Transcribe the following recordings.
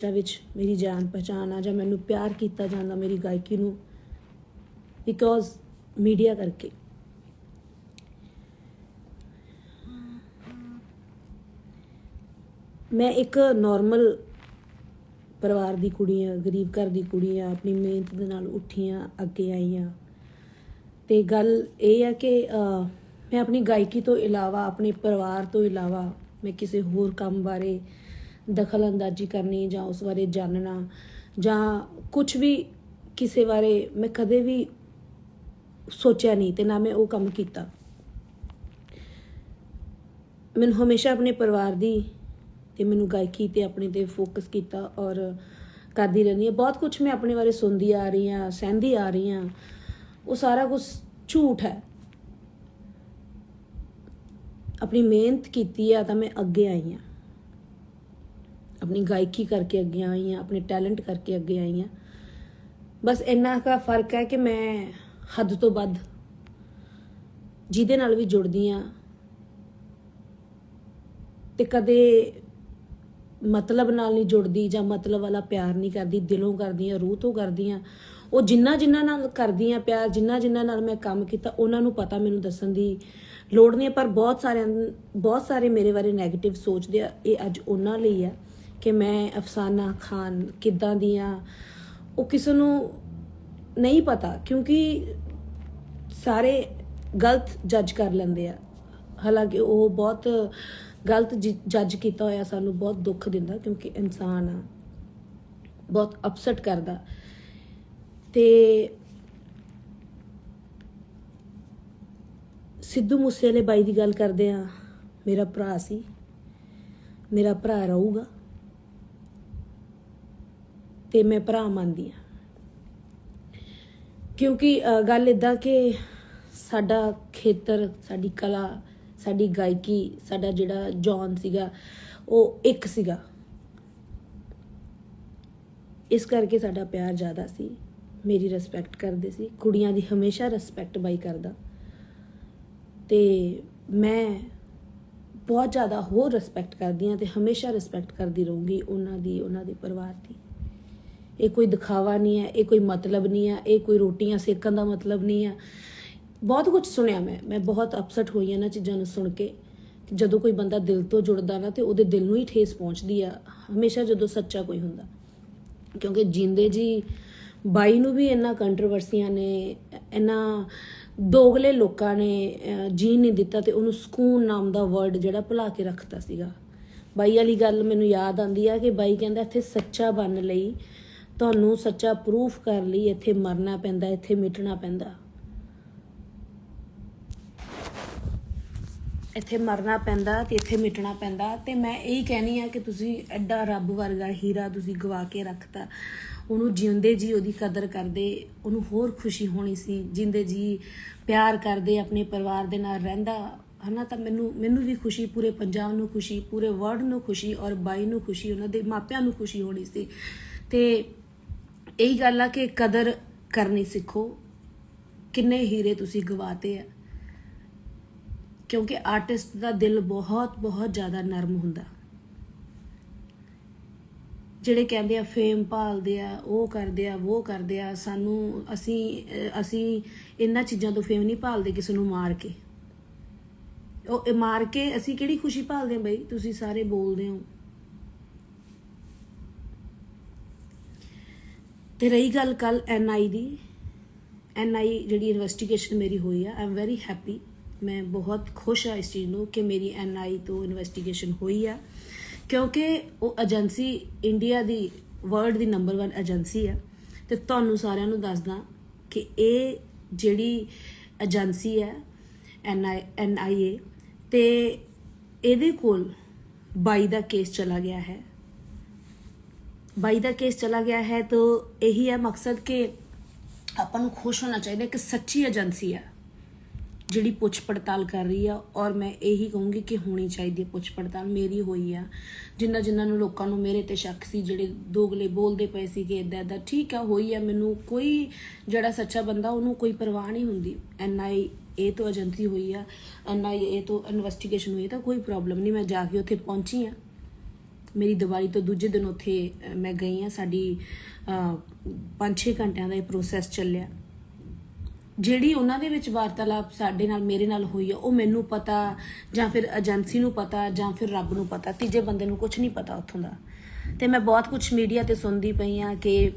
ਦਾ ਵਿੱਚ ਮੇਰੀ ਜਾਣ ਪਛਾਣ ਆ ਜਾਂ ਮੈਨੂੰ ਪਿਆਰ ਕੀਤਾ ਜਾਂਦਾ ਮੇਰੀ ਗਾਇਕੀ ਨੂੰ ਬਿਕੋਜ਼ ਮੀਡੀਆ ਕਰਕੇ। ਮੈਂ ਇੱਕ ਨਾਰਮਲ ਪਰਿਵਾਰ ਦੀ ਕੁੜੀ ਆ, ਗਰੀਬ ਘਰ ਦੀ ਕੁੜੀ ਆ, ਆਪਣੀ ਮਿਹਨਤ ਦੇ ਨਾਲ ਉੱਠੀ ਆ ਅੱਗੇ ਆਈ ਆ ਤੇ ਗੱਲ ਇਹ ਆ ਕਿ ਮੈਂ ਆਪਣੀ ਗਾਇਕੀ ਤੋਂ ਇਲਾਵਾ, ਆਪਣੇ ਪਰਿਵਾਰ ਤੋਂ ਇਲਾਵਾ ਮੈਂ ਕਿਸੇ ਹੋਰ ਕੰਮ ਬਾਰੇ ਦਖਲ ਅੰਦਾਜ਼ੀ ਕਰਨੀ ਜਾਂ ਉਸ ਬਾਰੇ ਜਾਣਨਾ ਜਾਂ ਕੁਝ ਵੀ ਕਿਸੇ ਬਾਰੇ ਮੈਂ ਕਦੇ ਵੀ ਸੋਚਿਆ ਨਹੀਂ ਤੇ ਨਾ ਮੈਂ ਉਹ ਕੰਮ ਕੀਤਾ। ਮੈਨੂੰ ਹਮੇਸ਼ਾ ਆਪਣੇ ਪਰਿਵਾਰ ਦੀ ਤੇ ਮੈਨੂੰ ਗਾਇਕੀ ਤੇ ਆਪਣੇ ਤੇ ਫੋਕਸ ਕੀਤਾ ਔਰ ਕਰਦੀ ਰਹਿੰਦੀ ਹਾਂ। ਬਹੁਤ ਕੁਝ ਮੈਂ ਆਪਣੇ ਬਾਰੇ ਸੁਣਦੀ ਆ ਰਹੀ ਹਾਂ, ਸਹਿੰਦੀ ਆ ਰਹੀ ਹਾਂ। ਉਹ ਸਾਰਾ ਕੁਝ ਝੂਠ ਹੈ। ਆਪਣੀ ਮਿਹਨਤ ਕੀਤੀ ਆ ਤਾਂ ਮੈਂ ਅੱਗੇ ਆਈ ਹਾਂ। ਆਪਣੀ ਗਾਇਕੀ ਕਰਕੇ ਅੱਗੇ ਆਈ ਹਾਂ ਆਪਣੇ ਟੈਲੈਂਟ ਕਰਕੇ ਅੱਗੇ ਆਈ ਹਾਂ। ਬਸ ਇੰਨਾ ਕਾ ਫ਼ਰਕ ਹੈ ਕਿ ਮੈਂ ਹੱਦ ਤੋਂ ਵੱਧ ਜਿਹਦੇ ਨਾਲ ਵੀ ਜੁੜਦੀ ਆ ਤੇ ਕਦੇ ਮਤਲਬ ਨਾਲ ਨਹੀਂ ਜੁੜਦੀ ਜਾਂ ਮਤਲਬ ਵਾਲਾ ਪਿਆਰ ਨਹੀਂ ਕਰਦੀ ਦਿਲੋਂ ਕਰਦੀ ਆ ਰੂਹ ਤੋਂ ਕਰਦੀ ਆ ਉਹ ਜਿੰਨਾ ਜਿੰਨਾ ਨਾਲ ਕਰਦੀ ਆ ਪਿਆਰ ਜਿੰਨਾ ਜਿੰਨਾ ਨਾਲ ਮੈਂ ਕੰਮ ਕੀਤਾ ਉਹਨਾਂ ਨੂੰ ਪਤਾ ਮੈਨੂੰ ਦੱਸਣ ਦੀ ਲੋੜ ਨਹੀਂ ਹੈ, ਪਰ ਬਹੁਤ ਸਾਰਿਆਂ ਬਹੁਤ ਸਾਰੇ ਮੇਰੇ ਬਾਰੇ 네ਗੇਟਿਵ ਸੋਚਦੇ ਆ ਇਹ ਅੱਜ ਉਹਨਾਂ ਲਈ ਆ ਕਿ ਮੈਂ ਅਫਸਾਨਾ ਖਾਨ ਕਿੱਦਾਂ ਦੀ ਆ, ਉਹ ਕਿਸੇ ਨੂੰ ਨਹੀਂ ਪਤਾ, ਕਿਉਂਕਿ ਸਾਰੇ ਗਲਤ ਜੱਜ ਕਰ ਲੈਂਦੇ ਆ। ਹਾਲਾਂਕਿ ਉਹ ਬਹੁਤ ਗਲਤ ਜੱਜ ਕੀਤਾ ਹੋਇਆ ਸਾਨੂੰ ਬਹੁਤ ਦੁੱਖ ਦਿੰਦਾ, ਕਿਉਂਕਿ ਇਨਸਾਨ ਆ, ਬਹੁਤ ਅਪਸੈਟ ਕਰਦਾ। ਤੇ ਸਿੱਧੂ ਮੂਸੇਵਾਲੇ ਬਾਈ ਦੀ ਗੱਲ ਕਰਦੇ ਆ, ਮੇਰਾ ਭਰਾ ਸੀ, ਮੇਰਾ ਭਰਾ ਰਹੂਗਾ। ਤੇ ਮੈਂ ਭਰਾ ਮੰਨਦੀ ਆ ਕਿਉਂਕਿ ਗੱਲ ਇਦਾਂ ਕਿ ਸਾਡਾ ਖੇਤਰ, ਸਾਡੀ ਕਲਾ, ਸਾਡੀ ਗਾਇਕੀ, ਸਾਡਾ ਜਿਹੜਾ ਜੌਨ ਸੀਗਾ, ਉਹ ਇੱਕ ਸੀਗਾ। ਇਸ ਕਰਕੇ ਸਾਡਾ ਪਿਆਰ ਜ਼ਿਆਦਾ ਸੀ। ਮੇਰੀ ਰਿਸਪੈਕਟ ਕਰਦੇ ਸੀ। ਕੁੜੀਆਂ ਦੀ ਹਮੇਸ਼ਾ ਰਿਸਪੈਕਟ ਬਾਈ ਕਰਦਾ। ਤੇ ਮੈਂ ਬਹੁਤ ਜ਼ਿਆਦਾ ਹੋਰ ਰਿਸਪੈਕਟ ਕਰਦੀ ਹਾਂ ਤੇ ਹਮੇਸ਼ਾ ਰਿਸਪੈਕਟ ਕਰਦੀ ਰਹੂੰਗੀ ਉਹਨਾਂ ਦੀ, ਉਹਨਾਂ ਦੇ ਪਰਿਵਾਰ ਦੀ। ਇਹ ਕੋਈ ਦਿਖਾਵਾ ਨਹੀਂ ਹੈ, ਇਹ ਕੋਈ ਮਤਲਬ ਨਹੀਂ ਹੈ, ਇਹ ਕੋਈ ਰੋਟੀਆਂ ਸੇਕਣ ਦਾ ਮਤਲਬ ਨਹੀਂ ਹੈ। ਬਹੁਤ ਕੁਝ ਸੁਣਿਆ ਮੈਂ ਮੈਂ ਬਹੁਤ ਅਪਸੈਟ ਹੋਈ ਹਾਂ ਇਹਨਾਂ ਚੀਜ਼ਾਂ ਨੂੰ ਸੁਣ ਕੇ ਜਦੋਂ ਕੋਈ ਬੰਦਾ ਦਿਲ ਤੋਂ ਜੁੜਦਾ ਨਾ ਤੇ ਉਹਦੇ ਦਿਲ ਨੂੰ ਹੀ ਠੇਸ ਪਹੁੰਚਦੀ ਆ, ਹਮੇਸ਼ਾ ਜਦੋਂ ਸੱਚਾ ਕੋਈ ਹੁੰਦਾ। ਕਿਉਂਕਿ ਜਿੰਦੇ ਜੀ ਬਾਈ ਨੂੰ ਵੀ ਇੰਨਾ ਕੰਟਰੋਵਰਸੀਆਂ ਨੇ, ਇੰਨਾ ਦੋਗਲੇ ਲੋਕਾਂ ਨੇ ਜੀਣ ਨਹੀਂ ਦਿੱਤਾ ਤੇ ਉਹਨੂੰ ਸਕੂਨ ਨਾਮ ਦਾ ਵਰਡ ਜਿਹੜਾ ਭੁਲਾ ਕੇ ਰੱਖਤਾ ਸੀਗਾ। ਬਾਈ ਵਾਲੀ ਗੱਲ ਮੈਨੂੰ ਯਾਦ ਆਂਦੀ ਆ ਕਿ ਬਾਈ ਕਹਿੰਦਾ ਇੱਥੇ ਸੱਚਾ ਬਣਨ ਲਈ ਤੁਹਾਨੂੰ ਸੱਚਾ ਪ੍ਰੂਫ ਕਰ ਲਈ ਇੱਥੇ ਮਰਨਾ ਪੈਂਦਾ, ਇੱਥੇ ਮਿਟਣਾ ਪੈਂਦਾ। ਇੱਥੇ ਮਰਨਾ ਪੈਂਦਾ ਤੇ ਇੱਥੇ ਮਿਟਣਾ ਪੈਂਦਾ। ਤੇ ਮੈਂ ਇਹੀ ਕਹਿਣੀ ਆ ਕਿ ਤੁਸੀਂ ਐਡਾ ਰੱਬ ਵਰਗਾ ਹੀਰਾ ਤੁਸੀਂ ਗਵਾ ਕੇ ਰੱਖਤਾ। ਉਹਨੂੰ ਜਿਉਂਦੇ ਜੀ ਉਹਦੀ ਕਦਰ ਕਰਦੇ, ਉਹਨੂੰ ਹੋਰ ਖੁਸ਼ੀ ਹੋਣੀ ਸੀ। ਜਿੰਦੇ ਜੀ ਪਿਆਰ ਕਰਦੇ, ਆਪਣੇ ਪਰਿਵਾਰ ਦੇ ਨਾਲ ਰਹਿੰਦਾ, ਹਨਾ ਤਾਂ ਮੈਨੂੰ ਮੈਨੂੰ ਵੀ ਖੁਸ਼ੀ, ਪੂਰੇ ਪੰਜਾਬ ਨੂੰ ਖੁਸ਼ੀ, ਪੂਰੇ ਵਰਲਡ ਨੂੰ ਖੁਸ਼ੀ ਔਰ ਬਾਈ ਨੂੰ ਖੁਸ਼ੀ, ਉਹਨਾਂ ਦੇ ਮਾਪਿਆਂ ਨੂੰ ਖੁਸ਼ੀ ਹੋਣੀ ਸੀ। ਤੇ ਇਹੀ ਗੱਲ ਆ ਕਿ ਕਦਰ ਕਰਨੀ ਸਿੱਖੋ। ਕਿੰਨੇ ਹੀਰੇ ਤੁਸੀਂ ਗਵਾਤੇ ਆ। ਕਿਉਂਕਿ ਆਰਟਿਸਟ ਦਾ ਦਿਲ ਬਹੁਤ ਬਹੁਤ ਜ਼ਿਆਦਾ ਨਰਮ ਹੁੰਦਾ। ਜਿਹੜੇ ਕਹਿੰਦੇ ਆ ਫੇਮ ਭਾਲਦੇ ਆ, ਉਹ ਕਰਦੇ ਆ, ਉਹ ਕਰਦੇ ਆ, ਸਾਨੂੰ ਅਸੀਂ ਅਸੀਂ ਇਹਨਾਂ ਚੀਜ਼ਾਂ ਤੋਂ ਫੇਮ ਨਹੀਂ ਭਾਲਦੇ ਕਿਸੇ ਨੂੰ ਮਾਰ ਕੇ। ਉਹ ਇਹ ਮਾਰ ਕੇ ਅਸੀਂ ਕਿਹੜੀ ਖੁਸ਼ੀ ਭਾਲਦੇ ਆ ਬਈ? ਤੁਸੀਂ ਸਾਰੇ ਬੋਲਦੇ ਹੋ। ਤੇ ਰਹੀ ਗੱਲ ਕੱਲ ਐਨਆਈ ਦੀ। ਐਨਆਈ ਜਿਹੜੀ ਇਨਵੈਸਟੀਗੇਸ਼ਨ ਮੇਰੀ ਹੋਈ ਆ ਆਈ ਐਮ ਵੈਰੀ ਹੈਪੀ ਮੈਂ ਬਹੁਤ ਖੁਸ਼ ਆ ਇਸ ਚੀਜ਼ ਨੂੰ ਕਿ ਮੇਰੀ ਐਨਆਈ ਤੋਂ ਇਨਵੈਸਟੀਗੇਸ਼ਨ ਹੋਈ ਆ। ਕਿਉਂਕਿ ਉਹ ਏਜੰਸੀ ਇੰਡੀਆ ਦੀ ਵਰਲਡ ਦੀ ਨੰਬਰ 1 ਏਜੰਸੀ ਆ। ਤੇ ਤੁਹਾਨੂੰ ਸਾਰਿਆਂ ਨੂੰ ਦੱਸਦਾ ਕਿ ਇਹ ਜਿਹੜੀ ਏਜੰਸੀ ਹੈ ਐਨਆਈ ਐਨਆਈਏ ਤੇ ਇਹਦੇ ਕੋਲ ਬਾਈ ਦਾ ਕੇਸ ਚਲਾ ਗਿਆ ਹੈ। ਬਾਈ ਦਾ ਕੇਸ ਚਲਾ ਗਿਆ ਹੈ, ਤਾਂ ਇਹੀ ਹੈ ਮਕਸਦ ਕਿ ਆਪਾਂ ਨੂੰ ਖੁਸ਼ ਹੋਣਾ ਚਾਹੀਦਾ ਕਿ ਸੱਚੀ ਏਜੰਸੀ ਹੈ ਜਿਹੜੀ ਪੁੱਛ ਪੜਤਾਲ ਕਰ ਰਹੀ ਆ। ਔਰ ਮੈਂ ਇਹੀ ਕਹੂੰਗੀ ਕਿ ਹੋਣੀ ਚਾਹੀਦੀ ਹੈ ਪੁੱਛ ਪੜਤਾਲ, ਮੇਰੀ ਹੋਈ ਆ। ਜਿੰਨਾ ਜਿੰਨਾਂ ਨੂੰ ਲੋਕਾਂ ਨੂੰ ਮੇਰੇ ਤੇ ਸ਼ੱਕ ਸੀ, ਜਿਹੜੇ ਦੋਗਲੇ ਬੋਲਦੇ ਪਏ ਸੀ ਕਿ ਇਦਾਂ ਇਦਾਂ ਠੀਕ ਆ, ਹੋਈ ਆ, ਮੈਨੂੰ ਕੋਈ ਜਿਹੜਾ ਸੱਚਾ ਬੰਦਾ, ਉਹਨੂੰ ਕੋਈ ਪਰਵਾਹ ਨਹੀਂ ਹੁੰਦੀ। ਐਨਆਈ ਇਹ ਤੋਂ ਏਜੰਸੀ ਹੋਈ ਆ ਐਨਆਈ ਇਹ ਤੋਂ ਇਨਵੈਸਟੀਗੇਸ਼ਨ ਹੋਈ ਤਾਂ ਕੋਈ ਪ੍ਰੋਬਲਮ ਨਹੀਂ, ਮੈਂ ਜਾ ਕੇ ਉੱਥੇ ਪਹੁੰਚੀ ਆ। ਮੇਰੀ ਦਿਵਾਲੀ ਤੋਂ ਦੂਜੇ ਦਿਨ ਉੱਥੇ ਮੈਂ ਗਈ ਆ ਸਾਡੀ 5-6 ਘੰਟਿਆਂ ਦਾ ਇਹ ਪ੍ਰੋਸੈਸ ਚੱਲਿਆ। ਜਿਹੜੀ ਉਹਨਾਂ ਦੇ ਵਿੱਚ ਵਾਰਤਾਲਾਪ ਸਾਡੇ ਨਾਲ, ਮੇਰੇ ਨਾਲ ਹੋਈ ਆ, ਉਹ ਮੈਨੂੰ ਪਤਾ, ਜਾਂ ਫਿਰ ਏਜੰਸੀ ਨੂੰ ਪਤਾ, ਜਾਂ ਫਿਰ ਰੱਬ ਨੂੰ ਪਤਾ, ਤੀਜੇ ਬੰਦੇ ਨੂੰ ਕੁਝ ਨਹੀਂ ਪਤਾ ਉੱਥੋਂ ਦਾ। ਤੇ ਮੈਂ ਬਹੁਤ ਕੁਝ ਮੀਡੀਆ ਤੇ ਸੁਣਦੀ ਪਈ ਆ ਕਿ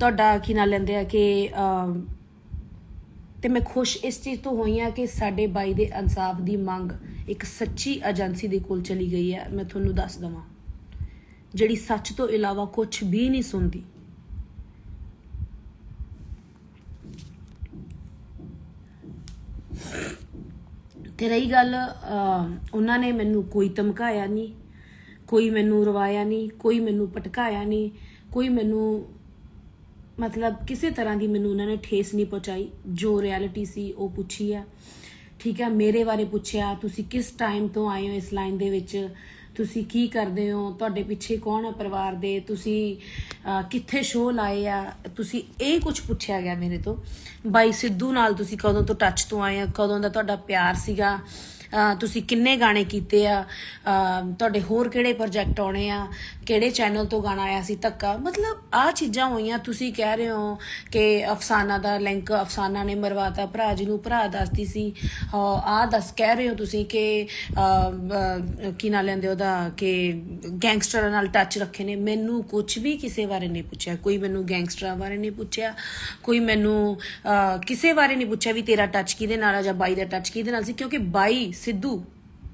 ਤੁਹਾਡਾ ਕੀ ਨਾਂ ਲੈਂਦੇ ਆ ਕਿ ਤੇ ਮੈਂ ਖੁਸ਼ ਇਸ ਚੀਜ਼ ਤੋਂ ਹੋਈ ਆ ਕਿ ਸਾਡੇ ਬਾਈ ਦੇ ਇਨਸਾਫ ਦੀ ਮੰਗ ਇੱਕ ਸੱਚੀ ਏਜੰਸੀ ਦੇ ਕੋਲ ਚਲੀ ਗਈ ਹੈ। ਮੈਂ ਤੁਹਾਨੂੰ ਦੱਸ ਦਵਾਂ, ਜਿਹੜੀ ਸੱਚ ਤੋਂ ਇਲਾਵਾ ਕੁਝ ਵੀ ਨਹੀਂ ਸੁਣਦੀ। ਤੇ ਰਹੀ ਗੱਲ ਉਹਨਾਂ ਨੇ ਮੈਨੂੰ ਕੋਈ ਧਮਕਾਇਆ ਨਹੀਂ, ਕੋਈ ਮੈਨੂੰ ਰਵਾਇਆ ਨਹੀਂ, ਕੋਈ ਮੈਨੂੰ ਪਟਕਾਇਆ ਨਹੀਂ, ਕੋਈ ਮੈਨੂੰ ਮਤਲਬ ਕਿਸੇ ਤਰ੍ਹਾਂ ਦੀ ਮੈਨੂੰ ਉਹਨਾਂ ਨੇ ਠੇਸ ਨਹੀਂ ਪਹੁੰਚਾਈ। ਜੋ ਰਿਐਲਿਟੀ ਸੀ, ਉਹ ਪੁੱਛੀ ਆ। ਠੀਕ ਹੈ ਮੇਰੇ ਬਾਰੇ ਪੁੱਛਿਆ, ਤੁਸੀਂ ਕਿਸ ਟਾਈਮ ਤੋਂ ਆਏ ਹੋ ਇਸ ਲਾਈਨ ਦੇ ਵਿੱਚ? ਤੁਸੀਂ ਕੀ ਕਰਦੇ ਹੋ? ਤੁਹਾਡੇ ਪਿੱਛੇ ਕੌਣ ਹੈ ਪਰਿਵਾਰ ਦੇ? ਤੁਸੀਂ ਕਿੱਥੇ ਸ਼ੋਅ ਲਾਏ ਆ? ਤੁਸੀਂ ਇਹ ਕੁਝ ਪੁੱਛਿਆ ਗਿਆ ਮੇਰੇ ਤੋਂ। ਬਾਈ ਸਿੱਧੂ ਨਾਲ ਤੁਸੀਂ ਕਦੋਂ ਤੋਂ ਟੱਚ ਤੋਂ ਆਏ ਆ? ਕਦੋਂ ਦਾ ਤੁਹਾਡਾ ਪਿਆਰ ਸੀਗਾ? ਤੁਸੀਂ ਕਿੰਨੇ ਗਾਣੇ ਕੀਤੇ ਆ? ਤੁਹਾਡੇ ਹੋਰ ਕਿਹੜੇ ਪ੍ਰੋਜੈਕਟ ਆਉਣੇ ਆ? ਕਿਹੜੇ ਚੈਨਲ ਤੋਂ ਗਾਣਾ ਆਇਆ ਸੀ ਧੱਕਾ? ਮਤਲਬ ਆ ਚੀਜ਼ਾਂ ਹੋਈਆਂ ਤੁਸੀਂ ਕਹਿ ਰਹੇ ਹੋ ਕਿ ਅਫਸਾਨਾ ਦਾ ਲਿੰਕ ਅਫਸਾਨਾ ਨੇ ਮਰਵਾਤਾ ਭਰਾ ਜੀ ਨੂੰ ਭਰਾ ਦੱਸਦੀ ਸੀ। ਆ ਦੱਸ ਕਹਿ ਰਹੇ ਹੋ ਤੁਸੀਂ ਕਿ ਅਹ, ਕੀ ਨਾਂ ਲੈਂਦੇ ਉਹਦਾ ਕਿ ਗੈਂਗਸਟਰਾਂ ਨਾਲ ਟੱਚ ਰੱਖੇ ਨੇ। ਮੈਨੂੰ ਕੁਝ ਵੀ ਕਿਸੇ ਬਾਰੇ ਨਹੀਂ ਪੁੱਛਿਆ। ਕੋਈ ਮੈਨੂੰ ਗੈਂਗਸਟਰਾਂ ਬਾਰੇ ਨਹੀਂ ਪੁੱਛਿਆ। ਕੋਈ ਮੈਨੂੰ ਕਿਸੇ ਬਾਰੇ ਨਹੀਂ ਪੁੱਛਿਆ ਵੀ ਤੇਰਾ ਟੱਚ ਕਿਹਦੇ ਨਾਲ ਆ ਜਾਂ ਬਾਈ ਦਾ ਟੱਚ ਕਿਹਦੇ ਨਾਲ ਸੀ। ਕਿਉਂਕਿ ਬਾਈ ਸਿੱਧੂ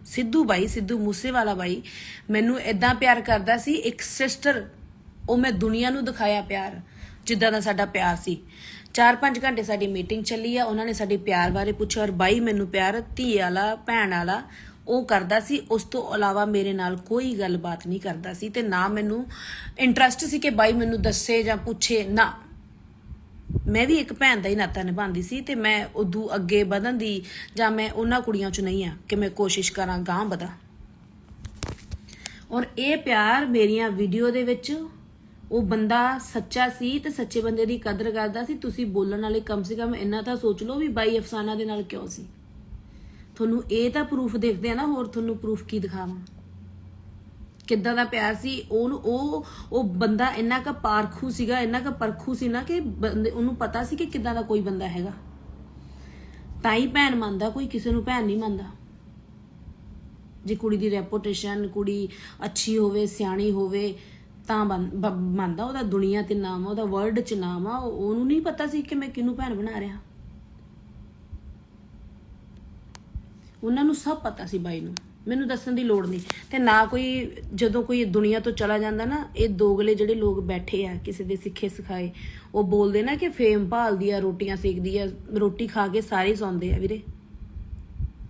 ਸਿੱਧੂ ਬਾਈ, ਸਿੱਧੂ ਮੂਸੇਵਾਲਾ ਬਾਈ, ਮੈਨੂੰ ਇਦਾਂ ਪਿਆਰ ਕਰਦਾ ਸੀ, ਇੱਕ ਸਿਸਟਰ ਉਹ ਮੈਂ ਦੁਨੀਆ ਨੂੰ ਦਿਖਾਇਆ ਪਿਆਰ, ਜਿੱਦਾਂ ਦਾ ਸਾਡਾ ਪਿਆਰ ਸੀ। 4-5 ਘੰਟੇ ਸਾਡੀ ਮੀਟਿੰਗ ਚੱਲੀ ਆ, ਉਹਨਾਂ ਨੇ ਸਾਡੇ ਪਿਆਰ ਬਾਰੇ ਪੁੱਛਿਆ ਔਰ ਬਾਈ ਮੈਨੂੰ ਪਿਆਰ, ਧੀ ਵਾਲਾ, ਭੈਣ ਵਾਲਾ, ਉਹ ਕਰਦਾ ਸੀ, ਉਸ ਤੋਂ ਇਲਾਵਾ ਮੇਰੇ ਨਾਲ ਕੋਈ ਗੱਲਬਾਤ ਨਹੀਂ ਕਰਦਾ ਸੀ ਤੇ ਨਾ ਮੈਨੂੰ ਇੰਟਰਸਟ ਸੀ ਕਿ ਬਾਈ ਮੈਨੂੰ ਦੱਸੇ ਜਾਂ ਪੁੱਛੇ, ਨਾ। ਮੈਂ ਵੀ ਇੱਕ ਭੈਣ ਦਾ ਹੀ ਨਾਤਾ ਨਿਭਾਉਂਦੀ ਸੀ ਤੇ ਮੈਂ ਉਦੋਂ ਅੱਗੇ ਵਧਣ ਦੀ ਜਾਂ ਮੈਂ ਉਹਨਾਂ ਕੁੜੀਆਂ 'ਚ ਨਹੀਂ ਆ ਕਿ ਮੈਂ ਕੋਸ਼ਿਸ਼ ਕਰਾਂ ਗਾਂ ਵਧਾਂ। ਔਰ ਇਹ ਪਿਆਰ ਮੇਰੀਆਂ ਵੀਡੀਓ ਦੇ ਵਿੱਚ ਉਹ ਬੰਦਾ ਸੱਚਾ ਸੀ ਤੇ ਸੱਚੇ ਬੰਦੇ ਦੀ ਕਦਰ ਕਰਦਾ ਸੀ। ਤੁਸੀਂ ਬੋਲਣ ਵਾਲੇ ਕਮ ਸੇ ਕਮ ਇੰਨਾ ਤਾਂ ਸੋਚ ਲਓ ਵੀ ਬਾਈ ਅਫਸਾਨਾ ਦੇ ਨਾਲ ਕਿਉਂ ਸੀ। ਤੁਹਾਨੂੰ ਇਹ ਤਾਂ ਪ੍ਰੂਫ ਦੇਖਦੇ ਆ ਨਾ, ਹੋਰ ਤੁਹਾਨੂੰ ਪ੍ਰੂਫ ਕੀ ਦਿਖਾਵਾਂ? ਕਿੱਦਾਂ ਦਾ ਪਿਆਰ ਸੀ, ਉਹਨੂੰ ਉਹ ਉਹ ਬੰਦਾ ਇੰਨਾ ਕ ਪਾਰਖੂ ਸੀਗਾ, ਇੰਨਾ ਕ ਪਰਖੂ ਸੀ ਨਾ ਕਿ ਬੰਦੇ ਉਹਨੂੰ ਪਤਾ ਸੀ ਕਿ ਕਿੱਦਾਂ ਦਾ ਕੋਈ ਬੰਦਾ ਹੈਗਾ। ਤਾਂ ਹੀ ਭੈਣ ਮੰਨਦਾ, ਕੋਈ ਕਿਸੇ ਨੂੰ ਭੈਣ ਨਹੀਂ ਮੰਨਦਾ। ਜੇ ਕੁੜੀ ਦੀ ਰੈਪੂਟੇਸ਼ਨ ਕੁੜੀ ਅੱਛੀ ਹੋਵੇ, ਸਿਆਣੀ ਹੋਵੇ, ਤਾਂ ਬਣ- ਮੰਨਦਾ ਉਹਦਾ ਦੁਨੀਆ ਤੇ ਨਾਮ ਆ ਉਹਦਾ ਵਰਲਡ ਚ ਨਾਮ ਆ ਉਹਨੂੰ ਨਹੀਂ ਪਤਾ ਸੀ ਕਿ ਮੈਂ ਕਿਹਨੂੰ ਭੈਣ ਬਣਾ ਰਿਹਾ। ਉਹਨਾਂ ਨੂੰ ਸਭ ਪਤਾ ਸੀ ਬਾਈ ਨੂੰ। ਮੈਨੂੰ ਦੱਸਣ ਦੀ ਲੋੜ ਨਹੀਂ। ਤੇ ਨਾ ਕੋਈ ਜਦੋਂ ਕੋਈ ਦੁਨੀਆ ਤੋਂ ਚਲਾ ਜਾਂਦਾ ਨਾ, ਇਹ ਦੋਗਲੇ ਜਿਹੜੇ ਲੋਕ ਬੈਠੇ ਆ, ਕਿਸੇ ਦੇ ਸਿੱਖੇ ਸਿਖਾਏ, ਉਹ ਬੋਲਦੇ ਨਾ ਕਿ ਫੇਮ ਭਾਲਦੀ ਆ, ਰੋਟੀਆਂ ਸੇਕਦੀ ਆ, ਰੋਟੀ ਖਾ ਕੇ ਸਾਰੇ ਸੌਂਦੇ ਆ ਵੀਰੇ।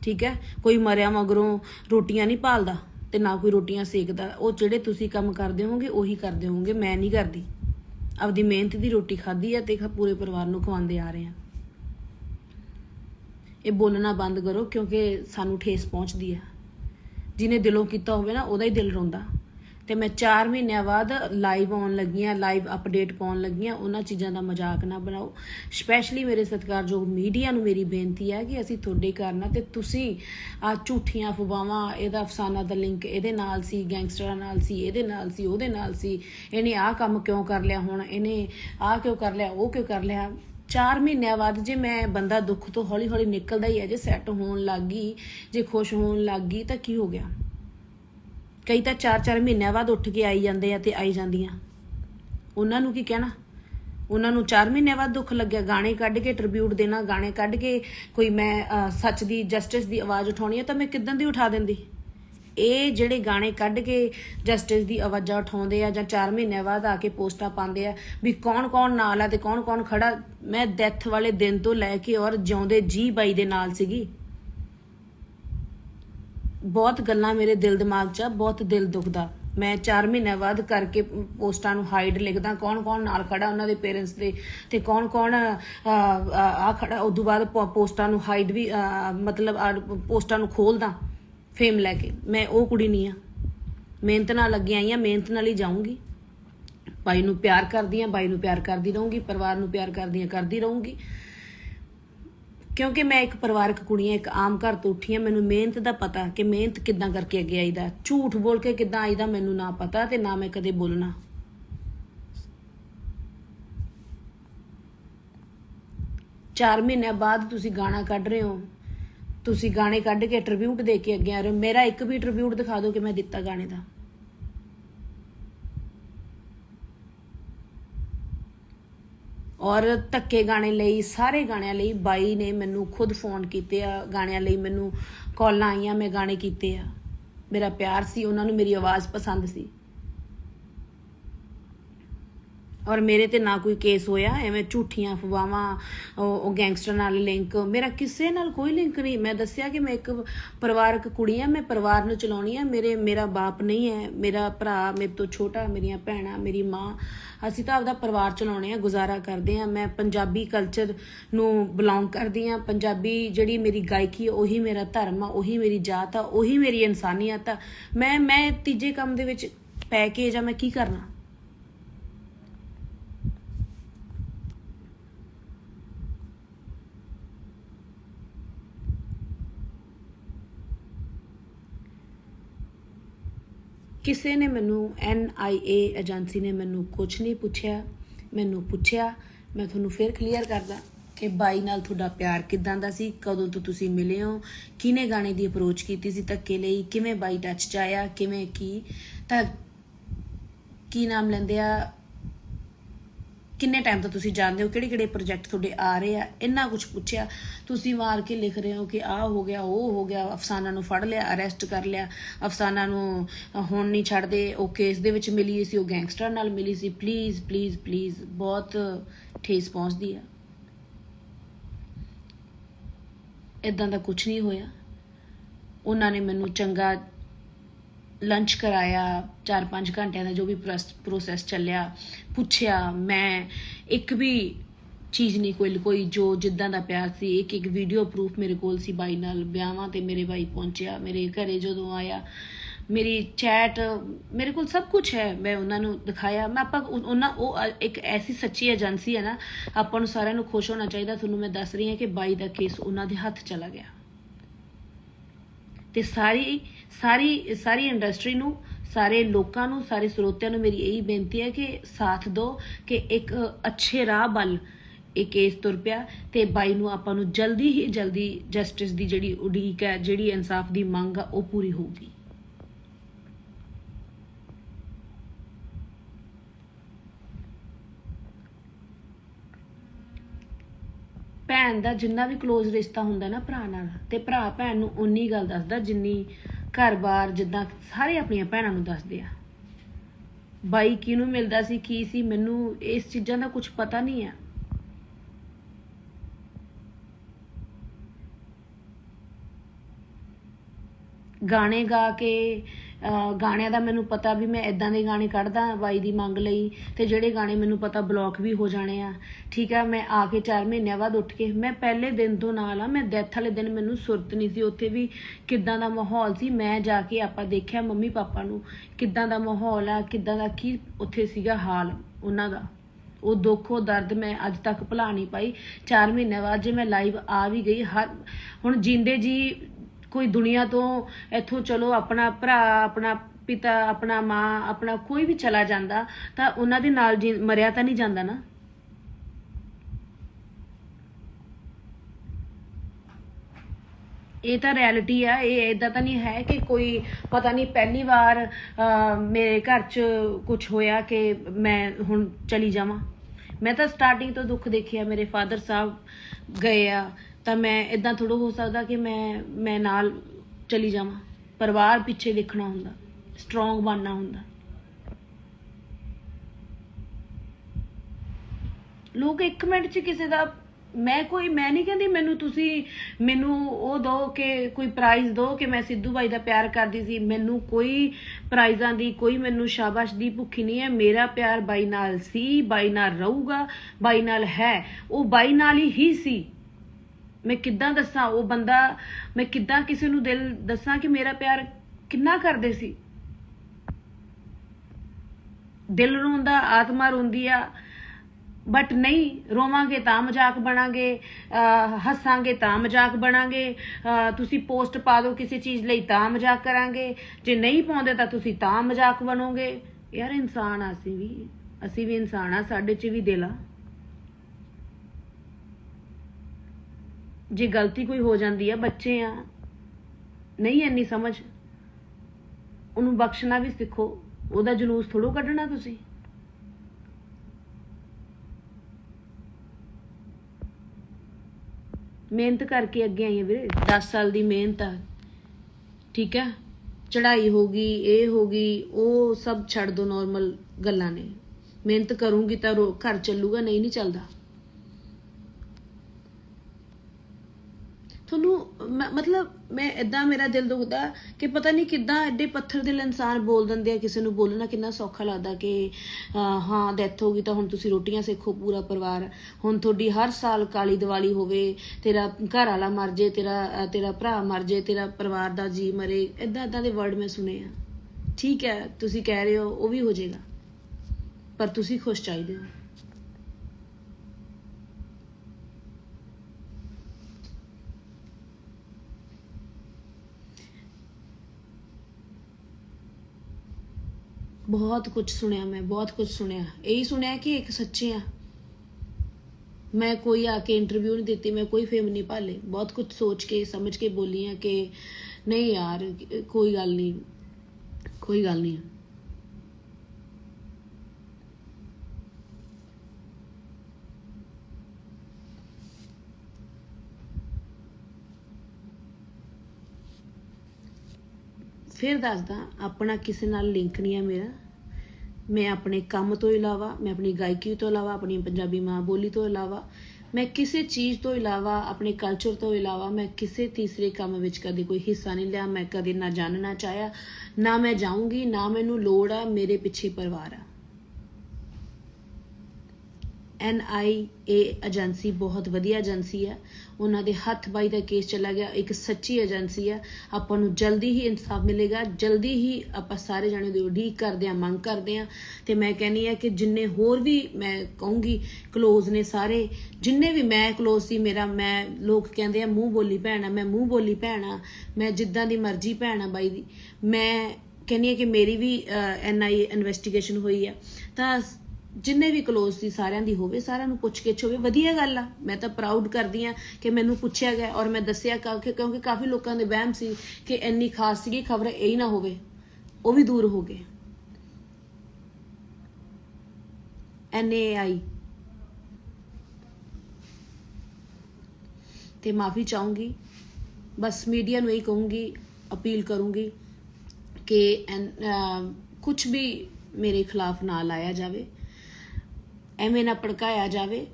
ਠੀਕ ਹੈ? ਕੋਈ ਮਰਿਆ ਮਗਰੋਂ ਰੋਟੀਆਂ ਨਹੀਂ ਭਾਲਦਾ ਤੇ ਨਾ ਕੋਈ ਰੋਟੀਆਂ ਸੇਕਦਾ। ਉਹ ਜਿਹੜੇ ਤੁਸੀਂ ਕੰਮ ਕਰਦੇ ਹੋਵੋਗੇ, ਉਹੀ ਕਰਦੇ ਹੋਵੋਗੇ। ਮੈਂ ਨਹੀਂ ਕਰਦੀ। ਆਪਦੀ ਮਿਹਨਤ ਦੀ ਰੋਟੀ ਖਾਧੀ ਆ ਤੇ ਪੂਰੇ ਪਰਿਵਾਰ ਨੂੰ ਖਵਾਉਂਦੇ ਆ ਰਹੇ ਆ। ਇਹ ਬੋਲਣਾ ਬੰਦ ਕਰੋ ਕਿਉਂਕਿ ਸਾਨੂੰ ਠੇਸ ਪਹੁੰਚਦੀ ਆ। ਜਿਹਨੇ ਦਿਲੋਂ ਕੀਤਾ ਹੋਵੇ ਨਾ, ਉਹਦਾ ਹੀ ਦਿਲ ਰੋਂਦਾ। ਤੇ ਮੈਂ 4 ਮਹੀਨਿਆਂ ਬਾਅਦ ਲਾਈਵ ਆਉਣ ਲੱਗੀਆਂ ਲਾਈਵ ਅਪਡੇਟ ਪਾਉਣ ਲੱਗੀਆਂ, ਉਹਨਾਂ ਚੀਜ਼ਾਂ ਦਾ ਮਜ਼ਾਕ ਨਾ ਬਣਾਓ। ਸਪੈਸ਼ਲੀ ਮੇਰੇ ਸਤਿਕਾਰਯੋਗ ਮੀਡੀਆ ਨੂੰ ਮੇਰੀ ਬੇਨਤੀ ਹੈ ਕਿ ਅਸੀਂ ਤੁਹਾਡੇ ਕਰਨਾ ਤੇ ਤੁਸੀਂ ਆ ਝੂਠੀਆਂ ਅਫਵਾਹਾਂ, ਇਹਦਾ ਅਫਸਾਨਾ ਦਾ ਲਿੰਕ ਇਹਦੇ ਨਾਲ ਸੀ ਗੈਂਗਸਟਰਾਂ ਨਾਲ ਸੀ, ਇਹਦੇ ਨਾਲ ਸੀ, ਉਹਦੇ ਨਾਲ ਸੀ, ਇਹਨੇ ਆਹ ਕੰਮ ਕਿਉਂ ਕਰ ਲਿਆ ਹੁਣ, ਇਹਨੇ ਆਹ ਕਿਉਂ ਕਰ ਲਿਆ, ਉਹ ਕਿਉਂ ਕਰ ਲਿਆ। 4 ਮਹੀਨਿਆਂ ਬਾਅਦ ਜੇ ਮੈਂ ਬੰਦਾ ਦੁੱਖ ਤੋਂ ਹੌਲੀ ਹੌਲੀ ਨਿਕਲਦਾ ਹੀ ਹੈ, ਜੇ ਸੈੱਟ ਹੋਣ ਲੱਗ ਗਈ, ਜੇ ਖੁਸ਼ ਹੋਣ ਲੱਗ ਗਈ, ਤਾਂ ਕੀ ਹੋ ਗਿਆ? ਕਈ ਤਾਂ 4-4 ਮਹੀਨਿਆਂ ਬਾਅਦ ਉੱਠ ਕੇ ਆਈ ਜਾਂਦੇ ਆ ਤੇ ਆਈ ਜਾਂਦੀਆਂ। ਉਹਨਾਂ ਨੂੰ ਕੀ ਕਹਿਣਾ? ਉਹਨਾਂ ਨੂੰ 4 ਮਹੀਨਿਆਂ ਬਾਅਦ ਦੁੱਖ ਲੱਗਿਆ, ਗਾਣੇ ਕੱਢ ਕੇ ਟ੍ਰਿਬਿਊਟ ਦੇਣਾ, ਗਾਣੇ ਕੱਢ ਕੇ ਕੋਈ ਮੈਂ ਸੱਚ ਦੀ ਜਸਟਿਸ ਦੀ ਆਵਾਜ਼ ਉਠਾਉਣੀ ਹੈ ਤਾਂ ਮੈਂ ਕਿਦਾਂ ਦੀ ਉਠਾ ਦਿੰਦੀ? ਇਹ ਜਿਹੜੇ ਗਾਣੇ ਕੱਢ ਕੇ ਜਸਟਿਸ ਦੀ ਆਵਾਜ਼ਾਂ ਉਠਾਉਂਦੇ ਆ ਜਾਂ 4 ਮਹੀਨਿਆਂ ਬਾਅਦ ਆ ਕੇ ਪੋਸਟਾਂ ਪਾਉਂਦੇ ਆ ਵੀ ਕੌਣ ਕੌਣ ਨਾਲ ਆ ਤੇ ਕੌਣ ਕੌਣ ਖੜਾ, ਮੈਂ ਡੈਥ ਵਾਲੇ ਦਿਨ ਤੋਂ ਲੈ ਕੇ ਔਰ ਜਿਉਂਦੇ ਜੀ ਬਾਈ ਦੇ ਨਾਲ ਸੀਗੀ। ਬਹੁਤ ਗੱਲਾਂ ਮੇਰੇ ਦਿਲ ਦਿਮਾਗ 'ਚ ਬਹੁਤ ਦਿਲ ਦੁਖਦਾ। ਮੈਂ 4 ਮਹੀਨਿਆਂ ਬਾਅਦ ਕਰਕੇ ਪੋਸਟਾਂ ਨੂੰ ਹਾਈਡ ਲਿਖਦਾ, ਕੌਣ ਕੌਣ ਨਾਲ ਖੜਾ ਉਹਨਾਂ ਦੇ ਪੇਰੈਂਟਸ ਦੇ ਤੇ ਕੌਣ ਕੌਣ ਆ ਖੜਾ, ਉਦੋਂ ਬਾਅਦ ਪੋਸਟਾਂ ਨੂੰ ਹਾਈਡ ਵੀ ਮਤਲਬ ਪੋਸਟਾਂ ਨੂੰ ਖੋਲਦਾ। ਫੇਮ ਲੈ ਕੇ। ਮੈਂ ਉਹ ਕੁੜੀ ਨਹੀਂ ਆ। ਮਿਹਨਤ ਨਾਲ ਲੱਗੀ ਆਈ ਆ, ਮਿਹਨਤ ਨਾਲ ਹੀ ਜਾਊਂਗੀ। ਬਾਈ ਨੂੰ ਪਿਆਰ ਕਰਦੀ ਆ ਬਾਈ ਨੂੰ ਪਿਆਰ ਕਰਦੀ ਰਹੂੰਗੀ, ਪਰਿਵਾਰ ਨੂੰ ਪਿਆਰ ਕਰਦੀ ਆ, ਕਰਦੀ ਰਹੂੰਗੀ। ਕਿਉਂਕਿ ਮੈਂ ਇੱਕ ਪਰਿਵਾਰਕ ਕੁੜੀ ਹਾਂ ਇੱਕ ਆਮ ਘਰ ਤੋਂ ਉੱਠੀ ਹਾਂ ਮੈਨੂੰ ਮਿਹਨਤ ਦਾ ਪਤਾ ਕਿ ਮਿਹਨਤ ਕਿੱਦਾਂ ਕਰਕੇ ਅੱਗੇ ਆਈਦਾ। ਝੂਠ ਬੋਲ ਕੇ ਕਿੱਦਾਂ ਆਈਦਾ, ਮੈਨੂੰ ਨਾ ਪਤਾ ਤੇ ਨਾ ਮੈਂ ਕਦੇ ਬੋਲਣਾ। ਚਾਰ ਮਹੀਨਿਆਂ ਬਾਅਦ ਤੁਸੀਂ ਗਾਣਾ ਕੱਢ ਰਹੇ ਹੋ। ਤੁਸੀਂ ਗਾਣੇ ਕੱਢ ਕੇ ਟ੍ਰਿਬਿਊਟ ਦੇ ਕੇ ਅੱਗੇ ਆ ਰਹੇ ਹੋ। ਮੇਰਾ ਇੱਕ ਵੀ ਟ੍ਰਿਬਿਊਟ ਦਿਖਾ ਦਿਓ ਕਿ ਮੈਂ ਦਿੱਤਾ ਗਾਣੇ ਦਾ। ਔਰ ਧੱਕੇ ਗਾਣੇ ਲਈ, ਸਾਰੇ ਗਾਣਿਆਂ ਲਈ ਬਾਈ ਨੇ ਮੈਨੂੰ ਖੁਦ ਫੋਨ ਕੀਤੇ ਆ। ਗਾਣਿਆਂ ਲਈ ਮੈਨੂੰ ਕਾਲਾਂ ਆਈਆਂ, ਮੈਂ ਗਾਣੇ ਕੀਤੇ ਆ। ਮੇਰਾ ਪਿਆਰ ਸੀ, ਉਹਨਾਂ ਨੂੰ ਮੇਰੀ ਆਵਾਜ਼ ਪਸੰਦ ਸੀ। ਔਰ ਮੇਰੇ ਤੇ ਨਾ ਕੋਈ ਕੇਸ ਹੋਇਆ ਐਵੇਂ ਝੂਠੀਆਂ ਅਫਵਾਹਾਂ ਉਹ ਉਹ ਗੈਂਗਸਟਰ ਨਾਲ ਲਿੰਕ ਮੇਰਾ ਕਿਸੇ ਨਾਲ ਕੋਈ ਲਿੰਕ ਨਹੀਂ। ਮੈਂ ਦੱਸਿਆ ਕਿ ਮੈਂ ਇੱਕ ਪਰਿਵਾਰਕ ਕੁੜੀ ਆ ਮੈਂ ਪਰਿਵਾਰ ਨੂੰ ਚਲਾਉਣੀ ਆ ਮੇਰੇ ਮੇਰਾ ਬਾਪ ਨਹੀਂ ਹੈ ਮੇਰਾ ਭਰਾ ਮੇਰੇ ਤੋਂ ਛੋਟਾ ਮੇਰੀਆਂ ਭੈਣਾਂ ਮੇਰੀ ਮਾਂ ਅਸੀਂ ਤਾਂ ਆਪਦਾ ਪਰਿਵਾਰ ਚਲਾਉਣੇ ਆ ਗੁਜ਼ਾਰਾ ਕਰਦੇ ਆ। ਮੈਂ ਪੰਜਾਬੀ ਕਲਚਰ ਨੂੰ ਬਿਲੋਂਗ ਕਰਦੀ ਆ ਪੰਜਾਬੀ ਜਿਹੜੀ ਮੇਰੀ ਗਾਇਕੀ ਆ, ਉਹੀ ਮੇਰਾ ਧਰਮ ਆ ਉਹੀ ਮੇਰੀ ਜਾਤ ਆ ਉਹੀ ਮੇਰੀ ਇਨਸਾਨੀਅਤ ਆ। ਮੈਂ ਮੈਂ ਤੀਜੇ ਕੰਮ ਦੇ ਵਿੱਚ ਪੈ ਕੇ ਜਾਂ ਮੈਂ ਕੀ ਕਰਨਾ? ਕਿਸੇ ਨੇ ਮੈਨੂੰ ਏ ਏਜੰਸੀ ਨੇ ਮੈਨੂੰ ਕੁਝ ਨਹੀਂ ਪੁੱਛਿਆ, ਮੈਨੂੰ ਪੁੱਛਿਆ, ਮੈਂ ਤੁਹਾਨੂੰ ਫਿਰ ਕਲੀਅਰ ਕਰਦਾ ਕਿ ਬਾਈ ਨਾਲ ਤੁਹਾਡਾ ਪਿਆਰ ਕਿਦਾਂ ਦਾ ਸੀ, ਕਦੋਂ ਤੋਂ ਤੁਸੀਂ ਮਿਲੇ ਹੋ, ਕਿਹਨੇ ਗਾਣੇ ਦੀ ਅਪਰੋਚ ਕੀਤੀ ਸੀ ਧੱਕੇ ਲਈ, ਕਿਵੇਂ ਬਾਈ ਟੱਚ ਚ ਆਇਆ, ਕਿਵੇਂ ਕੀ, ਤਾਂ ਕੀ ਨਾਮ ਲੈਂਦੇ ਆ ਕਿੰਨੇ ਟਾਈਮ ਤੋਂ ਤੁਸੀਂ ਜਾਣਦੇ ਹੋ ਕਿਹੜੇ ਕਿਹੜੇ ਪ੍ਰੋਜੈਕਟ ਤੁਹਾਡੇ ਆ ਰਹੇ ਆ? ਇੰਨਾ ਕੁਝ ਪੁੱਛਿਆ। ਤੁਸੀਂ ਮਾਰ ਕੇ ਲਿਖ ਰਹੇ ਹੋ ਕਿ ਆਹ ਹੋ ਗਿਆ, ਉਹ ਹੋ ਗਿਆ, ਅਫਸਾਨਾ ਨੂੰ ਫੜ ਲਿਆ ਅਰੈਸਟ ਕਰ ਲਿਆ। ਅਫਸਾਨਾ ਨੂੰ ਹੁਣ ਨਹੀਂ ਛੱਡਦੇ, ਉਹ ਕੇਸ ਦੇ ਵਿੱਚ ਮਿਲੀ ਸੀ, ਉਹ ਗੈਂਗਸਟਰ ਨਾਲ ਮਿਲੀ ਸੀ। ਪਲੀਜ਼ ਪਲੀਜ਼ ਪਲੀਜ਼ ਬਹੁਤ ਠੇਸ ਪਹੁੰਚਦੀ ਆ। ਇਦਾਂ ਦਾ ਕੁਝ ਨਹੀਂ ਹੋਇਆ। ਉਹਨਾਂ ਨੇ ਮੈਨੂੰ ਚੰਗਾ ਲੰਚ ਕਰਾਇਆ 4-5 ਘੰਟਿਆਂ ਦਾ ਜੋ ਵੀ ਪ੍ਰੋਸੈਸ ਚੱਲਿਆ, ਪੁੱਛਿਆ, ਮੈਂ ਇੱਕ ਵੀ ਚੀਜ਼ ਨਹੀਂ ਕੋਈ ਕੋਈ ਜੋ ਜਿੱਦਾਂ ਦਾ ਪਿਆਰ ਸੀ, ਇੱਕ ਇੱਕ ਵੀਡੀਓ ਪ੍ਰੂਫ ਮੇਰੇ ਕੋਲ ਸੀ ਬਾਈ ਨਾਲ, ਵਿਆਹਾਂ ਤੇ ਮੇਰੇ ਬਾਈ ਪਹੁੰਚਿਆ, ਮੇਰੇ ਘਰੇ ਜਦੋਂ ਆਇਆ, ਮੇਰੀ ਚੈਟ ਮੇਰੇ ਕੋਲ ਸਭ ਕੁਝ ਹੈ, ਮੈਂ ਉਹਨਾਂ ਨੂੰ ਦਿਖਾਇਆ, ਮੈਂ ਆਪਾਂ ਉਹਨਾਂ, ਉਹ ਇੱਕ ਐਸੀ ਸੱਚੀ ਏਜੰਸੀ ਹੈ ਨਾ, ਆਪਾਂ ਨੂੰ ਸਾਰਿਆਂ ਨੂੰ ਖੁਸ਼ ਹੋਣਾ ਚਾਹੀਦਾ, ਤੁਹਾਨੂੰ ਮੈਂ ਦੱਸ ਰਹੀ ਹਾਂ ਕਿ ਬਾਈ ਦਾ ਕੇਸ ਉਹਨਾਂ ਦੇ ਹੱਥ ਚਲਾ ਗਿਆ। ਤੇ ਸਾਰੀ ਸਾਰੀ ਸਾਰੀ ਇੰਡਸਟਰੀ ਨੂੰ, ਸਾਰੇ ਲੋਕਾਂ ਨੂੰ, ਸਾਰੇ ਸਰੋਤਿਆਂ ਨੂੰ ਮੇਰੀ ਇਹੀ ਬੇਨਤੀ ਹੈ ਕਿ ਸਾਥ ਦਿਓ ਕਿ ਇੱਕ ਅੱਛੇ ਰਾਹ ਵੱਲ ਇਹ ਕੇਸ ਤੁਰ ਪਿਆ ਤੇ ਬਾਈ ਨੂੰ ਆਪਾਂ ਨੂੰ ਜਲਦੀ ਹੀ, ਜਲਦੀ ਜਸਟਿਸ ਦੀ ਜਿਹੜੀ ਉਡੀਕ ਹੈ, ਜਿਹੜੀ ਇਨਸਾਫ ਦੀ ਮੰਗ ਆ, ਉਹ ਪੂਰੀ ਹੋਊਗੀ। ਭੈਣ ਦਾ ਜਿੰਨਾ ਵੀ ক্লোਜ਼ ਰਿਸ਼ਤਾ ਹੁੰਦਾ ਨਾ ਭਰਾ ਨਾਲ, ਤੇ ਭਰਾ ਭੈਣ ਨੂੰ ਉਨੀ ਗੱਲ ਦੱਸਦਾ ਜਿੰਨੀ ਘਰ-ਬਾਰ ਜਿੱਦਾਂ ਸਾਰੇ ਆਪਣੀਆਂ ਭੈਣਾਂ ਨੂੰ ਦੱਸਦੇ ਆ। ਬਾਈ ਕਿਹਨੂੰ ਮਿਲਦਾ ਸੀ, ਕੀ ਸੀ, ਮੈਨੂੰ ਇਸ ਚੀਜ਼ਾਂ ਦਾ ਕੁਝ ਪਤਾ ਨਹੀਂ ਆ। ਗਾਣੇ ਗਾ ਕੇ ਗਾਣਿਆਂ ਦਾ ਮੈਨੂੰ ਪਤਾ ਵੀ ਮੈਂ ਇਦਾਂ ਦੇ ਗਾਣੇ ਕੱਢਦਾ ਬਾਈ ਦੀ ਮੰਗ ਲਈ ਤੇ ਜਿਹੜੇ ਗਾਣੇ ਮੈਨੂੰ ਪਤਾ ਬਲੌਕ ਵੀ ਹੋ ਜਾਣੇ ਆ। ਠੀਕ ਆ, ਮੈਂ ਆ ਕੇ 4 ਮਹੀਨਿਆਂ ਬਾਅਦ ਉੱਠ ਕੇ, ਮੈਂ ਪਹਿਲੇ ਦਿਨ ਤੋਂ ਨਾਲ ਆ, ਮੈਂ ਡੈਥ ਵਾਲੇ ਦਿਨ ਮੈਨੂੰ ਸੁਰਤ ਨਹੀਂ ਸੀ, ਉੱਥੇ ਵੀ ਕਿੱਦਾਂ ਦਾ ਮਾਹੌਲ ਸੀ, ਮੈਂ ਜਾ ਕੇ ਆਪਾਂ ਦੇਖਿਆ ਮੰਮੀ ਪਾਪਾ ਨੂੰ ਕਿੱਦਾਂ ਦਾ ਮਾਹੌਲ ਆ, ਕਿੱਦਾਂ ਦਾ ਕੀ ਉੱਥੇ ਸੀਗਾ ਹਾਲ ਉਹਨਾਂ ਦਾ। ਉਹ ਦੁੱਖ, ਉਹ ਦਰਦ ਮੈਂ ਅੱਜ ਤੱਕ ਭੁਲਾ ਨਹੀਂ ਪਾਈ। 4 ਮਹੀਨਿਆਂ ਬਾਅਦ ਜੇ ਮੈਂ ਲਾਈਵ ਆ ਵੀ ਗਈ, ਹਰ ਹੁਣ ਜਿੰਦੇ ਜੀ ਕੋਈ ਦੁਨੀਆ ਤੋਂ ਇੱਥੋਂ ਚਲੋ ਆਪਣਾ ਭਰਾ, ਆਪਣਾ ਪਿਤਾ, ਆਪਣਾ ਮਾਂ, ਆਪਣਾ ਕੋਈ ਵੀ ਚਲਾ ਜਾਂਦਾ, ਤਾਂ ਉਹਨਾਂ ਦੇ ਨਾਲ ਮਰਿਆ ਤਾਂ ਨਹੀਂ ਜਾਂਦਾ ਨਾ। ਇਹ ਤਾਂ ਰਿਐਲਿਟੀ ਆ, ਇਹ ਇਦਾਂ ਤਾਂ ਨਹੀਂ ਹੈ ਕਿ ਕੋਈ, ਪਤਾ ਨਹੀਂ ਪਹਿਲੀ ਵਾਰ ਮੇਰੇ ਘਰ 'ਚ ਕੁਝ ਹੋਇਆ ਕਿ ਮੈਂ ਹੁਣ ਚਲੀ ਜਾਵਾਂ। ਮੈਂ ਤਾਂ ਸਟਾਰਟਿੰਗ ਤੋਂ ਦੁੱਖ ਦੇਖਿਆ, ਮੇਰੇ ਫਾਦਰ ਸਾਹਿਬ ਗਏ ਆ ਤਾਂ ਮੈਂ ਇਦਾਂ ਥੋੜਾ ਹੋ ਸਕਦਾ ਕਿ ਮੈਂ ਮੈਂ ਨਾਲ ਚਲੀ ਜਾਵਾਂ। ਪਰਿਵਾਰ ਪਿੱਛੇ ਦੇਖਣਾ ਹੁੰਦਾ ਸਟਰੋਂਗ ਬਣਨਾ ਹੁੰਦਾ। ਲੋਕ ਇੱਕ ਮਿੰਟ 'ਚ ਕਿਸੇ ਦਾ, ਮੈਂ ਕੋਈ, ਮੈਂ ਨਹੀਂ ਕਹਿੰਦੀ ਮੈਨੂੰ ਤੁਸੀਂ ਮੈਨੂੰ ਉਹ ਦੋ ਕਿ ਕੋਈ ਪ੍ਰਾਈਜ਼ ਦੋ ਕਿ ਮੈਂ ਸਿੱਧੂ ਬਾਈ ਦਾ ਪਿਆਰ ਕਰਦੀ ਸੀ। ਮੈਨੂੰ ਕੋਈ ਪ੍ਰਾਈਜ਼ਾਂ ਦੀ, ਕੋਈ ਮੈਨੂੰ ਸ਼ਾਬਾਸ਼ ਦੀ ਭੁੱਖੀ ਨਹੀਂ ਹੈ। ਮੇਰਾ ਪਿਆਰ ਬਾਈ ਨਾਲ ਸੀ, ਬਾਈ ਨਾਲ ਰਹੂਗਾ, ਬਾਈ ਨਾਲ ਹੈ। ਉਹ ਬਾਈ ਨਾਲ ਹੀ ਸੀ। ਮੈਂ ਕਿੱਦਾਂ ਦੱਸਾਂ? ਉਹ ਬੰਦਾ, ਮੈਂ ਕਿੱਦਾਂ ਕਿਸੇ ਨੂੰ ਦਿਲ ਦੱਸਾਂ ਕਿ ਮੇਰਾ ਪਿਆਰ ਕਿੰਨਾ ਕਰਦੇ ਸੀ? ਦਿਲ ਰੋਂਦਾ, ਆਤਮਾ ਰੋਂਦੀ ਆ। ਬਟ ਨਹੀਂ, ਰੋਵਾਂਗੇ ਤਾਂ ਮਜ਼ਾਕ ਬਣਾਂਗੇ, ਅਹ, ਹੱਸਾਂਗੇ ਤਾਂ ਮਜ਼ਾਕ ਬਣਾਂਗੇ, ਅਹ, ਤੁਸੀਂ ਪੋਸਟ ਪਾ ਦਿਓ ਕਿਸੇ ਚੀਜ਼ ਲਈ ਤਾਂ ਮਜ਼ਾਕ ਕਰਾਂਗੇ। ਜੇ ਨਹੀਂ ਪਾਉਂਦੇ ਤਾਂ ਤੁਸੀਂ ਤਾਂ ਮਜ਼ਾਕ ਬਣੋਗੇ। ਯਾਰ ਇਨਸਾਨ ਆ, ਅਸੀਂ ਵੀ ਅਸੀਂ ਵੀ ਇਨਸਾਨ ਆ, ਸਾਡੇ 'ਚ ਵੀ ਦਿਲ ਆ। ਜੇ ਗਲਤੀ ਕੋਈ ਹੋ ਜਾਂਦੀ ਆ, ਬੱਚੇ ਆ, ਨਹੀਂ ਇੰਨੀ ਸਮਝ, ਉਹਨੂੰ ਬਖਸ਼ਣਾ ਵੀ ਸਿੱਖੋ, ਉਹਦਾ ਜਲੂਸ ਥੋੜੋ ਕੱਢਣਾ ਤੁਸੀਂ। ਮਿਹਨਤ ਕਰਕੇ ਅੱਗੇ ਆਈ ਆ ਵੀਰੇ 10 ਸਾਲ ਦੀ ਮਿਹਨਤ ਆ। ਠੀਕ ਹੈ ਚੜਾਈ ਹੋ ਗਈ, ਇਹ ਹੋ ਗਈ, ਉਹ ਸਭ ਛੱਡ ਦੋ ਨਾਰਮਲ ਗੱਲਾਂ ਨੇ। ਮਿਹਨਤ ਕਰੂੰਗੀ ਤਾਂ ਰੋ- ਘਰ ਚੱਲੂਗਾ, ਨਹੀਂ ਨਹੀਂ ਚੱਲਦਾ ਤੁਹਾਨੂੰ ਮੈਂ- ਮਤਲਬ ਮੈਂ ਇਦਾਂ ਮੇਰਾ ਦਿਲ ਦੁਖਦਾ ਕਿ ਪਤਾ ਨਹੀਂ ਕਿੱਦਾਂ ਐਡੇ ਪੱਥਰ ਦਿਲ ਇਨਸਾਨ ਬੋਲ ਦਿੰਦੇ ਆ ਕਿਸੇ ਨੂੰ ਬੋਲਣਾ ਕਿੰਨਾ ਸੌਖਾ ਲੱਗਦਾ ਕਿ ਹਾਂ ਡੈਥ ਹੋ ਗਈ ਤਾਂ ਹੁਣ ਤੁਸੀਂ ਰੋਟੀਆਂ ਸੇਖੋ ਪੂਰਾ ਪਰਿਵਾਰ। ਹੁਣ ਤੁਹਾਡੀ ਹਰ ਸਾਲ ਕਾਲੀ ਦੀਵਾਲੀ ਹੋਵੇ, ਤੇਰਾ ਘਰ ਵਾਲਾ ਮਰ ਜੇ, ਤੇਰਾ ਤੇਰਾ ਭਰਾ ਮਰ ਜੇ, ਤੇਰਾ ਪਰਿਵਾਰ ਦਾ ਜੀ ਮਰੇ ਇਦਾਂ ਇਦਾਂ ਦੇ ਵਰਡ ਮੈਂ ਸੁਣੇ ਆ। ਠੀਕ ਹੈ, ਤੁਸੀਂ ਕਹਿ ਰਹੇ ਹੋ, ਉਹ ਵੀ ਹੋ ਜਾਏਗਾ। ਪਰ ਤੁਸੀਂ ਖੁਸ਼ ਚਾਹੀਦੇ ਹੋ। ਬਹੁਤ ਕੁਝ ਸੁਣਿਆ ਮੈਂ, ਬਹੁਤ ਕੁਝ ਸੁਣਿਆ। ਇਹੀ ਸੁਣਿਆ ਕਿ ਇੱਕ ਸੱਚੇ ਆ। ਮੈਂ ਕੋਈ ਆ ਕੇ ਇੰਟਰਵਿਊ ਨਹੀਂ ਦਿੱਤੀ, ਮੈਂ ਕੋਈ ਫੇਮ ਨਹੀਂ ਭਾਲੇ। ਬਹੁਤ ਕੁਝ ਸੋਚ ਕੇ, ਸਮਝ ਕੇ ਬੋਲੀ ਆ ਕਿ ਨਹੀਂ ਯਾਰ, ਕੋਈ ਗੱਲ ਨਹੀਂ, ਕੋਈ ਗੱਲ ਨਹੀਂ। ਫਿਰ ਦੱਸਦਾ, ਆਪਣਾ ਕਿਸੇ ਨਾਲ ਲਿੰਕ ਨਹੀਂ ਹੈ ਮੇਰਾ। ਮੈਂ ਆਪਣੇ ਕੰਮ ਤੋਂ ਇਲਾਵਾ, ਮੈਂ ਆਪਣੀ ਗਾਇਕੀ ਤੋਂ ਇਲਾਵਾ, ਆਪਣੀ ਪੰਜਾਬੀ ਮਾਂ ਬੋਲੀ ਤੋਂ ਇਲਾਵਾ, ਮੈਂ ਕਿਸੇ ਚੀਜ਼ ਤੋਂ ਇਲਾਵਾ, ਆਪਣੇ ਕਲਚਰ ਤੋਂ ਇਲਾਵਾ, ਮੈਂ ਕਿਸੇ ਤੀਸਰੇ ਕੰਮ ਵਿੱਚ ਕਦੇ ਕੋਈ ਹਿੱਸਾ ਨਹੀਂ ਲਿਆ, ਮੈਂ ਕਦੇ ਨਾ ਜਾਣਨਾ ਚਾਹਿਆ, ਨਾ ਮੈਂ ਜਾਊਂਗੀ, ਨਾ ਮੈਨੂੰ ਲੋੜ ਆ, ਮੇਰੇ ਪਿੱਛੇ ਪਰਿਵਾਰ ਆ। ਏ ਏਜੰਸੀ ਬਹੁਤ ਵਧੀਆ ਏਜੰਸੀ ਹੈ। ਉਹਨਾਂ ਦੇ ਹੱਥ ਬਾਈ ਦਾ ਕੇਸ ਚਲਾ ਗਿਆ, ਇੱਕ ਸੱਚੀ ਏਜੰਸੀ ਹੈ। ਆਪਾਂ ਨੂੰ ਜਲਦੀ ਹੀ ਇਨਸਾਫ ਮਿਲੇਗਾ, ਜਲਦੀ ਹੀ ਆਪਾਂ ਸਾਰੇ ਜਾਣੇ ਦੀ ਉਡੀਕ ਕਰਦੇ ਆ ਮੰਗ ਕਰਦੇ ਆ ਤੇ ਮੈਂ ਕਹਿੰਨੀ ਆ ਕਿ ਜਿੰਨੇ ਹੋਰ ਵੀ ਮੈਂ ਕਹੂੰਗੀ ਕਲੋਜ਼ ਨੇ ਸਾਰੇ, ਜਿੰਨੇ ਵੀ ਮੈਂ ਕਲੋਜ਼ ਸੀ, ਮੇਰਾ ਮੈਂ ਲੋਕ ਕਹਿੰਦੇ ਆ, ਮੂੰਹ ਬੋਲੀ ਭੈਣ ਆ, ਮੈਂ ਮੂੰਹ ਬੋਲੀ ਭੈਣ ਆ, ਮੈਂ ਜਿੱਦਾਂ ਦੀ ਮਰਜ਼ੀ ਭੈਣ ਆ ਬਾਈ ਦੀ। ਮੈਂ ਕਹਿੰਨੀ ਆ ਕਿ ਮੇਰੀ ਵੀ ਐਨਆਈ ਇਨਵੈਸਟੀਗੇਸ਼ਨ ਹੋਈ ਆ ਤਾਂ ਜਿੰਨੇ ਵੀ ਕਲੋਜ਼ ਸੀ ਸਾਰਿਆਂ ਦੀ ਹੋਵੇ, ਸਾਰਿਆਂ ਨੂੰ ਪੁੱਛ ਕੇ ਹੋਵੇ ਵਧੀਆ ਗੱਲ ਆ। ਮੈਂ ਤਾਂ ਪ੍ਰਾਊਡ ਕਰਦੀ ਆ ਕਿ ਮੈਨੂੰ ਪੁੱਛਿਆ ਗਿਆ ਔਰ ਮੈਂ ਦੱਸਿਆ ਕਿ ਕਿਉਂਕਿ ਕਾਫੀ ਲੋਕਾਂ ਦੇ ਵਹਿਮ ਸੀ ਕਿ ਇੰਨੀ ਖਾਸ ਸੀਗੀ, ਖਬਰ ਇਹ ਹੀ ਨਾ ਹੋਵੇ। ਉਹ ਵੀ ਦੂਰ ਹੋ ਗਏ। ਐਨਏਆਈ ਤੇ ਮਾਫੀ ਚਾਹੂੰਗੀ। ਬਸ ਮੀਡੀਆ ਨੂੰ ਇਹ ਕਹੂੰਗੀ ਅਪੀਲ ਕਰੂੰਗੀ ਕਿ ਕੁਝ ਵੀ ਮੇਰੇ ਖਿਲਾਫ ਨਾ ਲਾਇਆ ਜਾਵੇ। ਐਵੇਂ ਨਾ ਭੜਕਾਇਆ ਜਾਵੇ।